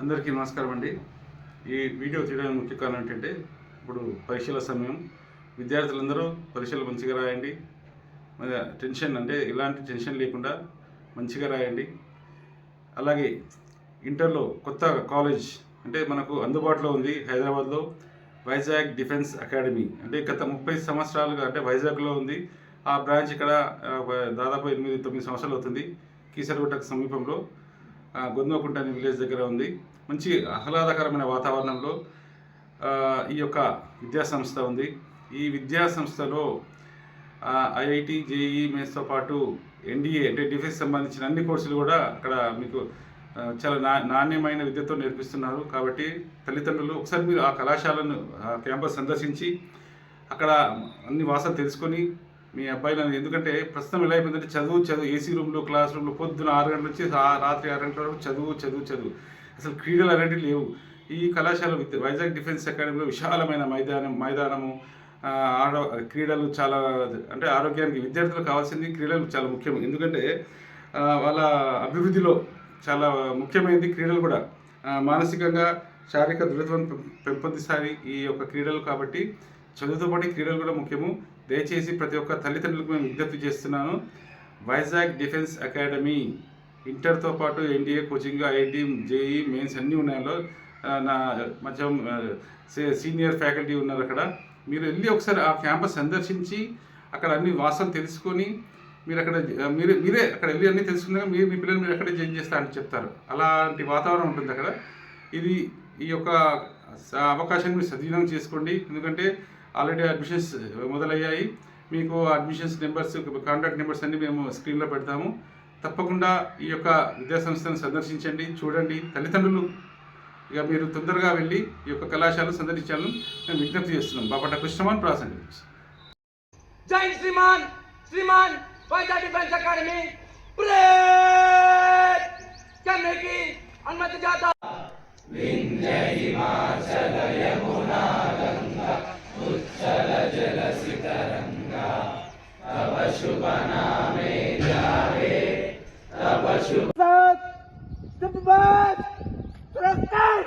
అందరికీ నమస్కారం అండి. ఈ వీడియో తీయడానికి ముఖ్య కారణం ఏంటంటే ఇప్పుడు పరీక్షల సమయం. విద్యార్థులందరూ పరీక్షలు మంచిగా రాయండి. టెన్షన్ అంటే ఇలాంటి టెన్షన్ లేకుండా మంచిగా రాయండి. అలాగే ఇంటర్లో కొత్త కాలేజ్ అంటే మనకు అందుబాటులో ఉంది హైదరాబాద్లో వైజాగ్ డిఫెన్స్ అకాడమీ. అంటే గత ముప్పై సంవత్సరాలుగా అంటే వైజాగ్లో ఉంది. ఆ బ్రాంచ్ ఇక్కడ దాదాపు ఎనిమిది తొమ్మిది సంవత్సరాలు అవుతుంది. కీసరగుట్టకు సమీపంలో. ఆ, అనే విలేజ్ దగ్గర ఉంది. మంచి ఆహ్లాదకరమైన వాతావరణంలో ఈ యొక్క విద్యాసంస్థ ఉంది. ఈ విద్యా సంస్థలో ఐఐటి జేఈ మెయిన్స్తో పాటు ఎన్డీఏ అంటే డిఫెన్స్ సంబంధించిన అన్ని కోర్సులు కూడా అక్కడ మీకు చాలా నా నాణ్యమైన విద్యతో నేర్పిస్తున్నారు. కాబట్టి తల్లిదండ్రులు ఒకసారి మీరు ఆ కళాశాలను ఆ క్యాంపస్ సందర్శించి అక్కడ అన్ని వాసన తెలుసుకొని మీ అబ్బాయిలను ఎందుకంటే ప్రస్తుతం ఎలా అయిపోయిందంటే చదువు చదువు ఏసీ రూమ్లో క్లాస్ రూమ్లో పొద్దున ఆరు గంటల నుంచి రాత్రి ఆరు గంటల వరకు చదువు చదువు చదువు. అసలు క్రీడలు అనేవి లేవు. ఈ కళాశాల వైజాగ్ డిఫెన్స్ అకాడమీలో విశాలమైన మైదానం మైదానము ఆడ క్రీడలు చాలా అంటే ఆరోగ్యానికి విద్యార్థులకు కావాల్సింది క్రీడలు చాలా ముఖ్యం. ఎందుకంటే వాళ్ళ అభివృద్ధిలో చాలా ముఖ్యమైనది క్రీడలు కూడా. మానసికంగా శారీరక దృఢత్వం పెం- పెంపొందిస్తాయి ఈ యొక్క క్రీడలు కాబట్టి చదువుతో పాటు క్రీడలు కూడా ముఖ్యము. దయచేసి ప్రతి ఒక్క తల్లిదండ్రులకు మేము విజ్ఞప్తి చేస్తున్నాను. వైజాగ్ డిఫెన్స్ అకాడమీ ఇంటర్తో పాటు NDA coaching IIT JEE mains అన్నీ ఉన్నాయో నా కొంచెం సీనియర్ ఫ్యాకల్టీ ఉన్నారు అక్కడ. మీరు వెళ్ళి ఒకసారి ఆ క్యాంపస్ సందర్శించి అక్కడ అన్ని వాసం తెలుసుకొని మీరు అక్కడ మీరు మీరే అక్కడ వెళ్ళి అన్నీ తెలుసుకున్నాక మీరు మీ పిల్లలు మీరు అక్కడే జాయిన్ చేస్తా అని చెప్తారు. అలాంటి వాతావరణం ఉంటుంది అక్కడ. ఇది ఈ యొక్క అవకాశాన్ని మీరు సద్వినియోగం చేసుకోండి. ఎందుకంటే ఆల్రెడీ అడ్మిషన్స్ uh, మొదలయ్యాయి. మీకు అడ్మిషన్స్ నెంబర్స్ కాంటాక్ట్ నెంబర్స్ అన్ని మేము స్క్రీన్లో పెడతాము. తప్పకుండా ఈ యొక్క విద్యాసంస్థను సందర్శించండి చూడండి. తల్లిదండ్రులు ఇక మీరు తొందరగా వెళ్ళి ఈ యొక్క కళాశాలను సందర్శించాలని మేము విజ్ఞప్తి చేస్తున్నాం. బాపట్ల కృష్ణమాన్ ప్రాసంగి జై శ్రీమాన్! శ్రీమాన్ వైజాగ్ డిఫెన్స్ అకాడమీ అనుమతి జాత! Malaysia. Cepat! Cepat! Teruskan!